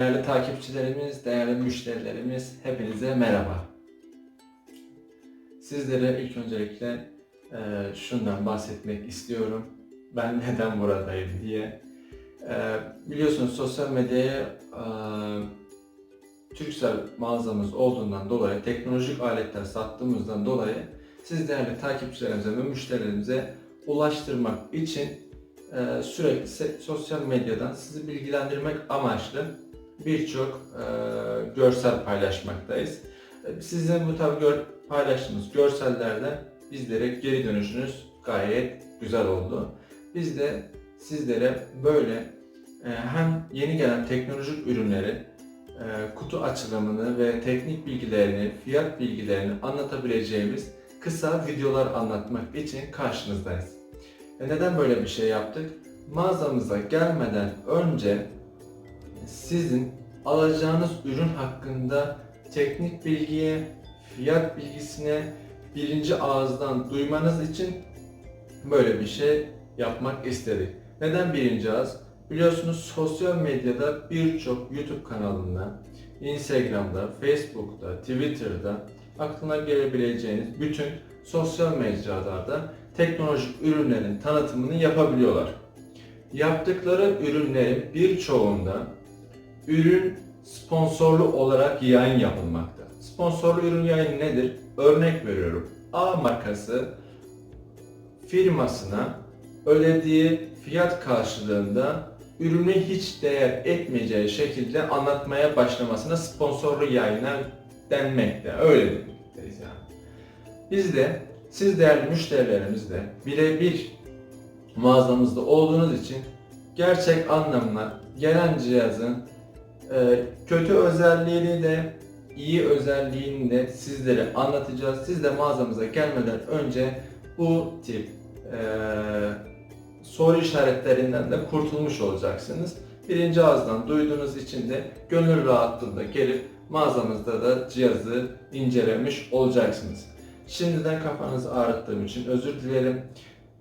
Değerli takipçilerimiz, değerli müşterilerimiz hepinize merhaba. Sizlere ilk öncelikle e, şundan bahsetmek istiyorum. Ben neden buradayım diye. E, biliyorsunuz sosyal medyaya e, Türksel mağazamız olduğundan dolayı, teknolojik aletler sattığımızdan dolayı siz değerli takipçilerimize ve müşterilerimize ulaştırmak için sürekli se- sosyal medyadan sizi bilgilendirmek amaçlı birçok e, görsel paylaşmaktayız. E, Sizin bu tabi paylaştığınız görsellerden bizlere geri dönüşünüz gayet güzel oldu. Biz de sizlere böyle e, hem yeni gelen teknolojik ürünleri, kutu açılımını ve teknik bilgilerini, fiyat bilgilerini anlatabileceğimiz kısa videolar anlatmak için karşınızdayız. E, neden böyle bir şey yaptık? Mağazamıza gelmeden önce sizin alacağınız ürün hakkında teknik bilgiye, fiyat bilgisine birinci ağızdan duymanız için böyle bir şey yapmak istedik. Neden birinci ağız? Biliyorsunuz sosyal medyada birçok YouTube kanalında, Instagram'da, Facebook'ta, Twitter'da aklına gelebileceğiniz bütün sosyal mecralarda teknolojik ürünlerin tanıtımını yapabiliyorlar. Yaptıkları ürünlerin birçoğunda ürün sponsorlu olarak yayın yapılmakta. Sponsorlu ürün yayını nedir? Örnek veriyorum. A markası firmasına ödediği fiyat karşılığında ürünü hiç değer etmeyeceği şekilde anlatmaya başlamasına sponsorlu yayına denmekte. Öyle demekteyiz yani. Biz de siz değerli müşterilerimizle birebir mağazamızda olduğunuz için gerçek anlamda gelen cihazın e, kötü özelliğini de iyi özelliğini de sizlere anlatacağız. Siz de mağazamıza gelmeden önce bu tip e, soru işaretlerinden de kurtulmuş olacaksınız. Birinci ağızdan duyduğunuz için de gönül rahatlığında gelip mağazamızda da cihazı incelemiş olacaksınız. Şimdiden kafanızı ağrıttığım için özür dilerim.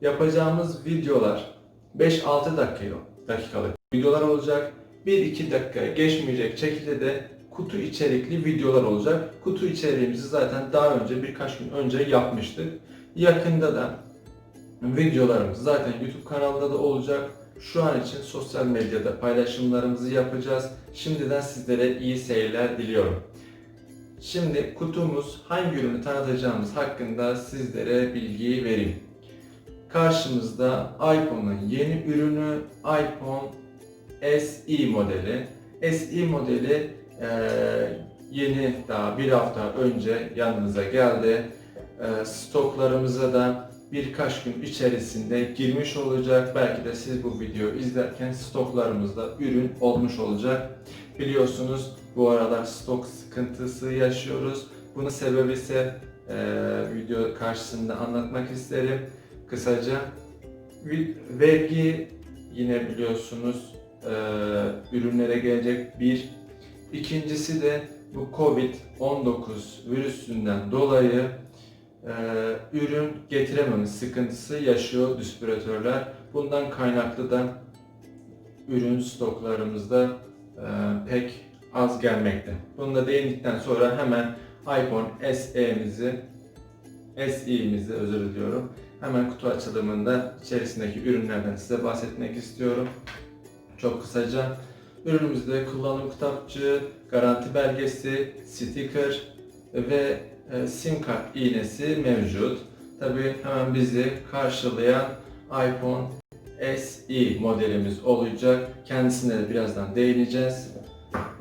Yapacağımız videolar 5-6 dakika, dakikalık videolar olacak. 1-2 dakika geçmeyecek şekilde de kutu içerikli videolar olacak. Kutu içeriğimizi zaten daha önce birkaç gün önce yapmıştık. Yakında da videolarımız zaten YouTube kanalında da olacak. Şu an için sosyal medyada paylaşımlarımızı yapacağız. Şimdiden sizlere iyi seyirler diliyorum. Şimdi kutumuz hangi ürünü tanıtacağımız hakkında sizlere bilgi vereyim. Karşımızda iPhone'un yeni ürünü iPhone SE modeli. SE modeli e, yeni daha bir hafta önce yanımıza geldi. E, stoklarımıza da birkaç gün içerisinde girmiş olacak. Belki de siz bu videoyu izlerken stoklarımızda ürün olmuş olacak. Biliyorsunuz bu aralar stok sıkıntısı yaşıyoruz. Bunun sebebi ise e, video karşısında anlatmak isterim. Kısaca vergi yine biliyorsunuz e, ürünlere gelecek bir. İkincisi de bu Covid-19 virüsünden dolayı e, ürün getirememe sıkıntısı yaşıyor distribütörler. Bundan kaynaklı da ürün stoklarımızda e, pek az gelmekte. Bunu da değindikten sonra hemen iPhone SE'mizi SE'mizi özür diliyorum. Hemen kutu açılımında içerisindeki ürünlerden size bahsetmek istiyorum. Çok kısaca ürünümüzde kullanım kitapçığı, garanti belgesi, sticker ve e, sim kart iğnesi mevcut. Tabi hemen bizi karşılayan iPhone SE modelimiz olacak. Kendisine de birazdan değineceğiz.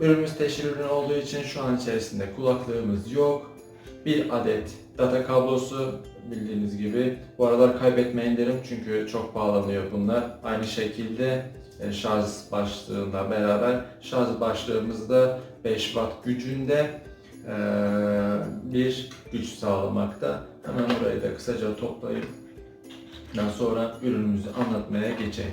Ürünümüz teşhir ürünü olduğu için şu an içerisinde kulaklığımız yok. Bir adet data kablosu bildiğiniz gibi. Bu aralar kaybetmeyin derim çünkü çok pahalanıyor bunlar. Aynı şekilde e, şarj başlığıyla beraber şarj başlığımızda 5 watt gücünde e, bir güç sağlamakta. Hemen burayı da kısaca toplayıp daha sonra ürünümüzü anlatmaya geçeyim.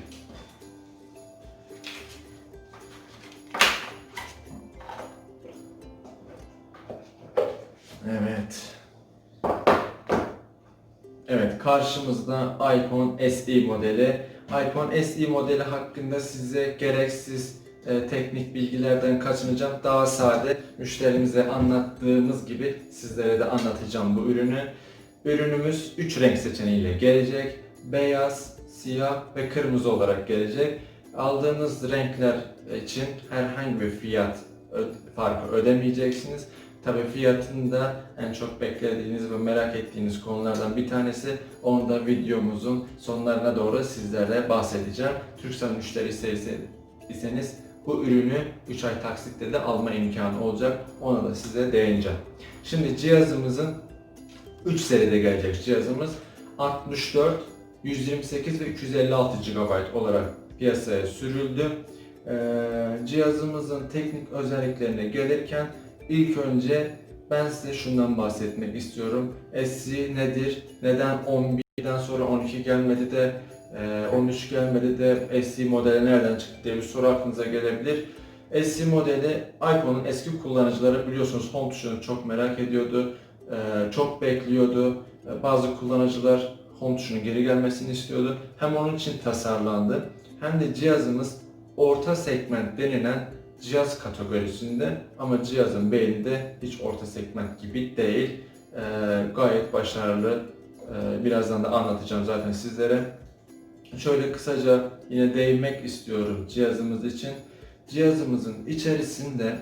Karşımızda iPhone SE modeli iPhone SE modeli hakkında size gereksiz e, teknik bilgilerden kaçınacağım. Daha sade müşterimize anlattığımız gibi sizlere de anlatacağım bu ürünü. Ürünümüz 3 renk seçeneğiyle gelecek. Beyaz, siyah ve kırmızı olarak gelecek. Aldığınız renkler için herhangi bir fiyat farkı ödemeyeceksiniz. Tabii fiyatında en çok beklediğiniz ve merak ettiğiniz konulardan bir tanesi. Onu da videomuzun sonlarına doğru sizlerle bahsedeceğim. Türksel müşteri iseniz bu ürünü 3 ay taksitle de alma imkanı olacak. Ona da size değineceğim. Şimdi cihazımızın 3 seride gelecek cihazımız 64, 128 ve 256 GB olarak piyasaya sürüldü. Ee, cihazımızın teknik özelliklerine gelirken ilk önce ben size şundan bahsetmek istiyorum. SC nedir? Neden 11'den sonra 12 gelmedi de e, 13 gelmedi de SC modeli nereden çıktı diye bir soru aklınıza gelebilir. SC modeli iPhone'un eski kullanıcıları biliyorsunuz home tuşunu çok merak ediyordu. e, Çok bekliyordu. E, Bazı kullanıcılar home tuşunun geri gelmesini istiyordu. Hem onun için tasarlandı hem de cihazımız orta segment denilen cihaz kategorisinde ama cihazın beyninde hiç orta segment gibi değil. Ee, gayet başarılı. Ee, birazdan da anlatacağım zaten sizlere. Şöyle kısaca yine değinmek istiyorum cihazımız için. Cihazımızın içerisinde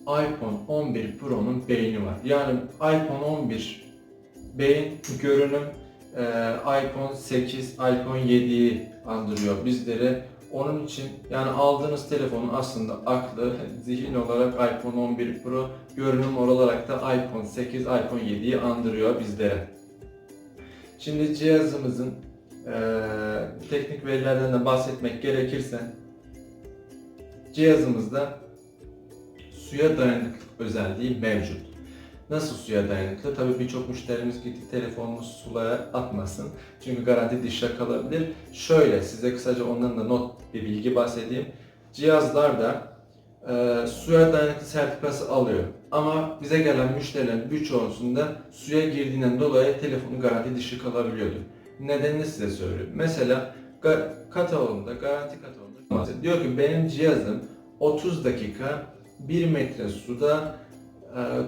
iPhone 11 Pro'nun beyni var. Yani iPhone 11 beyin görünüm e, iPhone 8, iPhone 7'yi andırıyor bizlere. Onun için yani aldığınız telefonun aslında aklı, zihin olarak iPhone 11 Pro, görünüm olarak da iPhone 8, iPhone 7'yi andırıyor bizlere. Şimdi cihazımızın eee, teknik verilerden de bahsetmek gerekirse cihazımızda suya dayanıklık özelliği mevcut. Nasıl suya dayanıklı? Tabii birçok müşterimiz gitti telefonunu sulara atmasın. Çünkü garanti dışa kalabilir. Şöyle size kısaca ondan da not bir bilgi bahsedeyim. Cihazlarda e, suya dayanıklı sertifikası alıyor. Ama bize gelen müşterilerin birçoğusunda suya girdiğinden dolayı telefonu garanti dışı kalabiliyordu. Nedenini size söylüyorum. Mesela ga- katalogunda, garanti bahsediyor. diyor ki benim cihazım 30 dakika 1 metre suda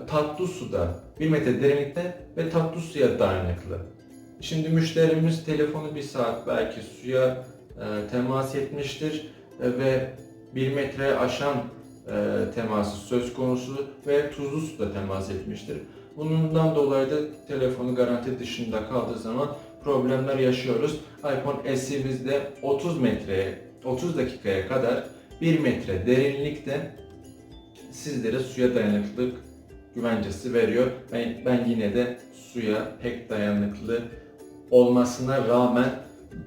tatlı suda 1 metre derinlikte ve tatlı suya dayanıklı. Şimdi müşterimiz telefonu bir saat belki suya e, temas etmiştir e, ve 1 metre aşan e, teması söz konusu ve tuzlu suda temas etmiştir. Bundan dolayı da telefonu garanti dışında kaldığı zaman problemler yaşıyoruz. iPhone SE'mizde 30 metreye 30 dakikaya kadar 1 metre derinlikte sizlere suya dayanıklılık güvencesi veriyor. Ben, ben yine de suya pek dayanıklı olmasına rağmen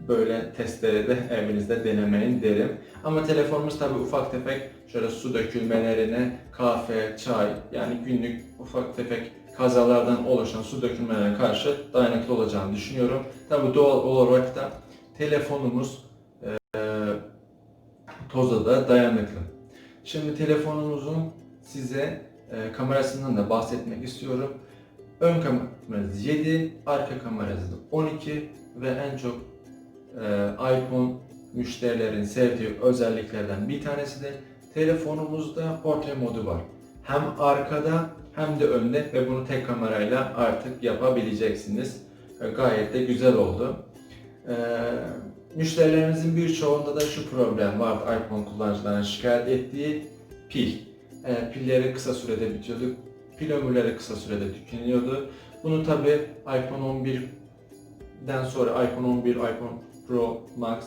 böyle testlerde evinizde denemeyin derim. Ama telefonumuz tabi ufak tefek şöyle su dökülmelerine, kahve, çay yani günlük ufak tefek kazalardan oluşan su dökülmelerine karşı dayanıklı olacağını düşünüyorum. Tabi doğal olarak da telefonumuz eee toza da dayanıklı. Şimdi telefonumuzun size e, kamerasından da bahsetmek istiyorum. Ön kamerası 7, arka kamerası da 12 ve en çok e, iPhone müşterilerin sevdiği özelliklerden bir tanesi de telefonumuzda portre modu var. Hem arkada hem de önde ve bunu tek kamerayla artık yapabileceksiniz. E, gayet de güzel oldu. E, müşterilerimizin birçoğunda da şu problem vardı iPhone kullanıcılarına şikayet ettiği pil. E, pilleri kısa sürede bitiyordu. Pil ömürleri kısa sürede tükeniyordu. Bunu tabi iPhone 11'den sonra iPhone 11, iPhone Pro Max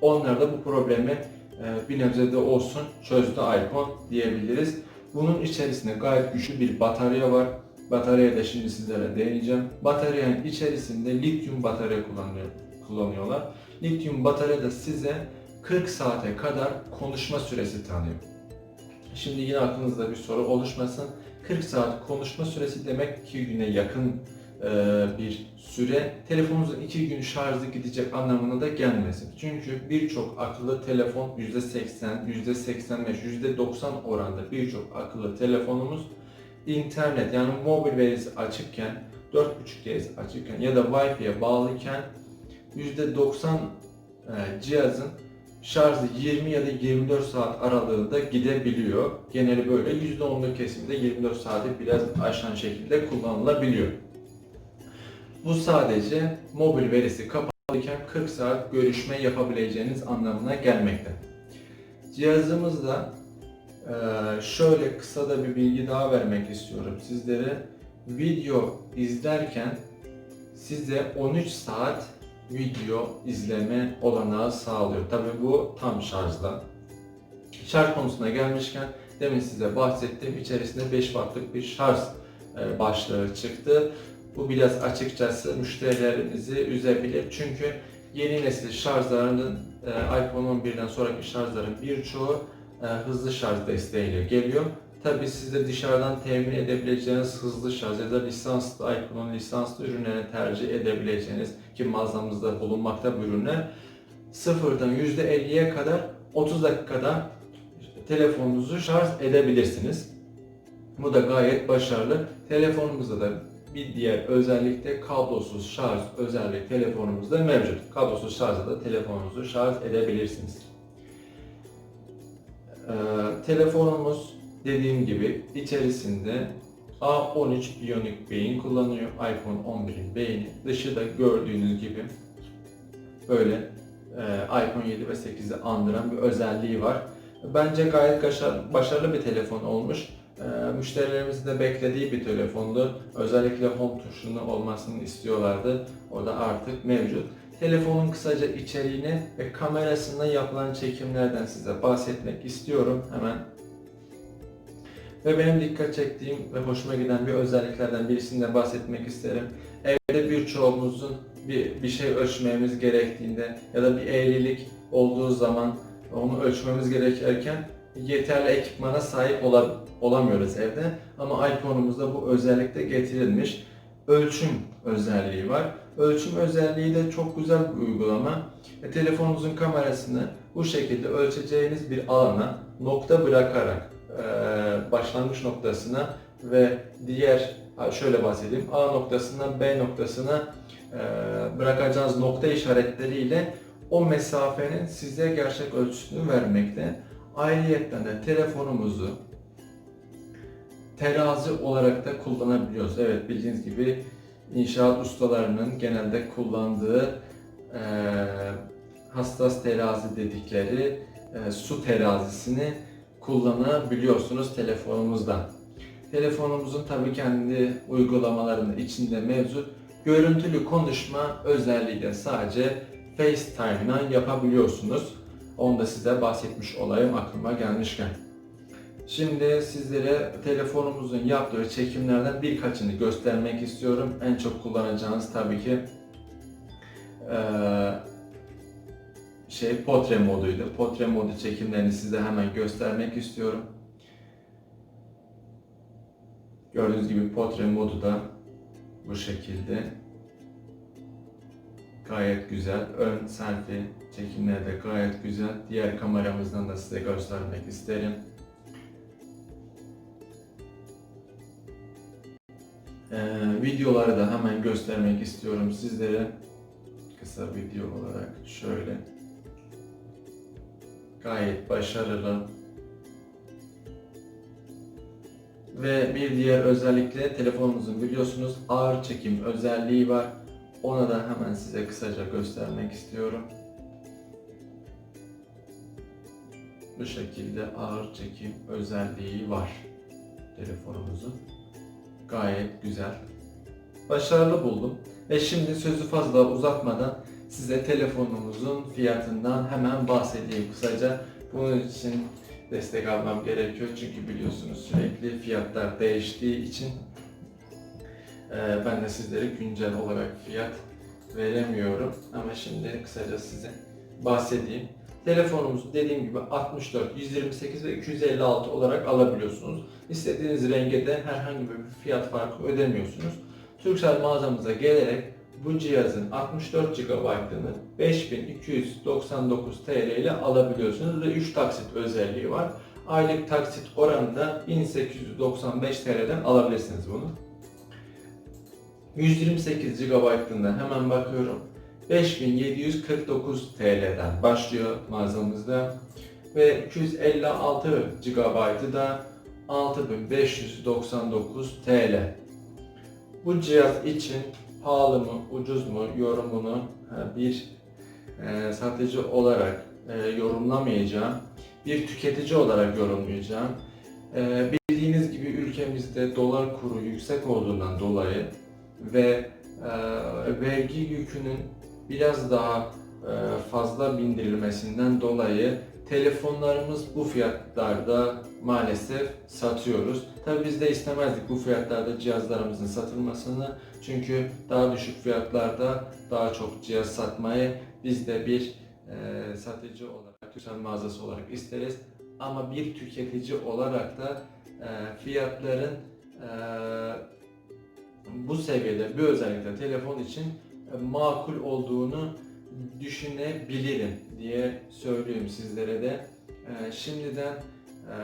onlar da bu problemi e, bir nebze de olsun çözdü iPhone diyebiliriz. Bunun içerisinde gayet güçlü bir batarya var. Bataryaya da şimdi sizlere değineceğim. Bataryanın içerisinde lityum batarya kullanıyor, kullanıyorlar. Lityum batarya da size 40 saate kadar konuşma süresi tanıyor. Şimdi yine aklınızda bir soru oluşmasın. 40 saat konuşma süresi demek 2 güne yakın e, bir süre. Telefonunuzun 2 gün şarjı gidecek anlamına da gelmesin. Çünkü birçok akıllı telefon %80, %85, %90 oranda birçok akıllı telefonumuz internet yani mobil verisi açıkken 4.5 G açıkken ya da Wi-Fi'ye bağlıyken %90 e, e, cihazın şarjı 20 ya da 24 saat aralığında gidebiliyor. Geneli böyle %10'luk kesimde 24 saati biraz aşan şekilde kullanılabiliyor. Bu sadece mobil verisi kapalıyken 40 saat görüşme yapabileceğiniz anlamına gelmekte. Cihazımızda eee, şöyle kısa da bir bilgi daha vermek istiyorum sizlere. Video izlerken size 13 saat video izleme olanağı sağlıyor. Tabi bu tam şarjla. Şarj konusuna gelmişken demin size bahsettiğim içerisinde 5 wattlık bir şarj e, başlığı çıktı. Bu biraz açıkçası müşterilerimizi üzebilir. Çünkü yeni nesil şarjlarının e, iPhone 11'den sonraki şarjların birçoğu e, hızlı şarj desteğiyle geliyor. Tabi siz de dışarıdan temin edebileceğiniz hızlı şarj ya da lisanslı iPhone'un lisanslı ürünlerini tercih edebileceğiniz ki mağazamızda bulunmakta bu ürünler sıfırdan %50'ye kadar 30 dakikada telefonunuzu şarj edebilirsiniz. Bu da gayet başarılı. Telefonumuzda da bir diğer özellik de kablosuz şarj özelliği telefonumuzda mevcut. Kablosuz şarjla da telefonunuzu şarj edebilirsiniz. Ee, telefonumuz dediğim gibi içerisinde A13 Bionic beyin kullanıyor. iPhone 11'in beyni. Dışı da gördüğünüz gibi böyle e, iPhone 7 ve 8'i andıran bir özelliği var. Bence gayet başarılı, bir telefon olmuş. E, müşterilerimizin de beklediği bir telefondu. Özellikle home tuşunun olmasını istiyorlardı. O da artık mevcut. Telefonun kısaca içeriğine ve kamerasında yapılan çekimlerden size bahsetmek istiyorum hemen. Ve benim dikkat çektiğim ve hoşuma giden bir özelliklerden birisini de bahsetmek isterim. Evde birçoğumuzun bir, bir şey ölçmemiz gerektiğinde ya da bir eğrilik olduğu zaman onu ölçmemiz gerekirken yeterli ekipmana sahip ola- olamıyoruz evde. Ama iPhone'umuzda bu özellik de getirilmiş. Ölçüm özelliği var. Ölçüm özelliği de çok güzel bir uygulama. E, telefonunuzun kamerasını bu şekilde ölçeceğiniz bir alana nokta bırakarak başlangıç noktasına ve diğer şöyle bahsedeyim A noktasından B noktasına e, bırakacağınız nokta işaretleriyle o mesafenin size gerçek ölçüsünü vermekte. Ayrıyetten de telefonumuzu terazi olarak da kullanabiliyoruz. Evet bildiğiniz gibi inşaat ustalarının genelde kullandığı e, hassas terazi dedikleri e, su terazisini kullanabiliyorsunuz telefonumuzdan. Telefonumuzun tabii kendi uygulamalarının içinde mevcut. Görüntülü konuşma özelliği de sadece FaceTime'dan yapabiliyorsunuz. Onu da size bahsetmiş olayım aklıma gelmişken. Şimdi sizlere telefonumuzun yaptığı çekimlerden birkaçını göstermek istiyorum. En çok kullanacağınız tabii ki şey portre moduydu. Portre modu çekimlerini size hemen göstermek istiyorum. Gördüğünüz gibi portre modu da bu şekilde. Gayet güzel. Ön selfie çekimleri de gayet güzel. Diğer kameramızdan da size göstermek isterim. Ee, videoları da hemen göstermek istiyorum sizlere. Kısa video olarak şöyle. Gayet başarılı. Ve bir diğer özellikle telefonumuzun biliyorsunuz ağır çekim özelliği var. Ona da hemen size kısaca göstermek istiyorum. Bu şekilde ağır çekim özelliği var telefonumuzun. Gayet güzel. Başarılı buldum. Ve şimdi sözü fazla uzatmadan size telefonumuzun fiyatından hemen bahsedeyim kısaca. Bunun için destek almam gerekiyor çünkü biliyorsunuz sürekli fiyatlar değiştiği için e, ben de sizlere güncel olarak fiyat veremiyorum. Ama şimdi kısaca size bahsedeyim. Telefonumuzu dediğim gibi 64, 128 ve 256 olarak alabiliyorsunuz. İstediğiniz renge de herhangi bir fiyat farkı ödemiyorsunuz. Turkcell mağazamıza gelerek bu cihazın 64 GB'ını 5299 TL ile alabiliyorsunuz ve 3 taksit özelliği var. Aylık taksit oranında 1895 TL'den alabilirsiniz bunu. 128 GB'ında hemen bakıyorum. 5749 TL'den başlıyor mağazamızda ve 256 GB'ı da 6599 TL. Bu cihaz için pahalı mı, ucuz mu yorumunu e, bir e, satıcı olarak e, yorumlamayacağım. Bir tüketici olarak yorumlayacağım. Bildiğiniz gibi ülkemizde dolar kuru yüksek olduğundan dolayı ve vergi yükünün biraz daha fazla bindirilmesinden dolayı telefonlarımız bu fiyatlarda maalesef satıyoruz. Tabi biz de istemezdik bu fiyatlarda cihazlarımızın satılmasını. Çünkü daha düşük fiyatlarda daha çok cihaz satmayı biz de bir e, satıcı olarak, tüccar mağazası olarak isteriz. Ama bir tüketici olarak da e, fiyatların e, bu seviyede, bir özellikle telefon için e, makul olduğunu düşünebilirim diye söyleyeyim sizlere de. E, şimdiden e,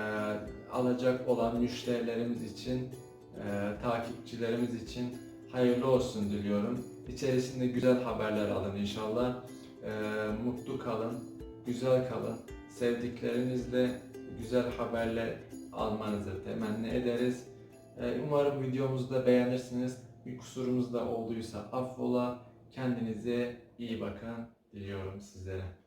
alacak olan müşterilerimiz için, e, takipçilerimiz için hayırlı olsun diliyorum. İçerisinde güzel haberler alın inşallah. E, mutlu kalın, güzel kalın. Sevdiklerinizle güzel haberler almanızı temenni ederiz. E, umarım videomuzu da beğenirsiniz. Bir kusurumuz da olduysa affola. Kendinize iyi bakın diliyorum sizlere.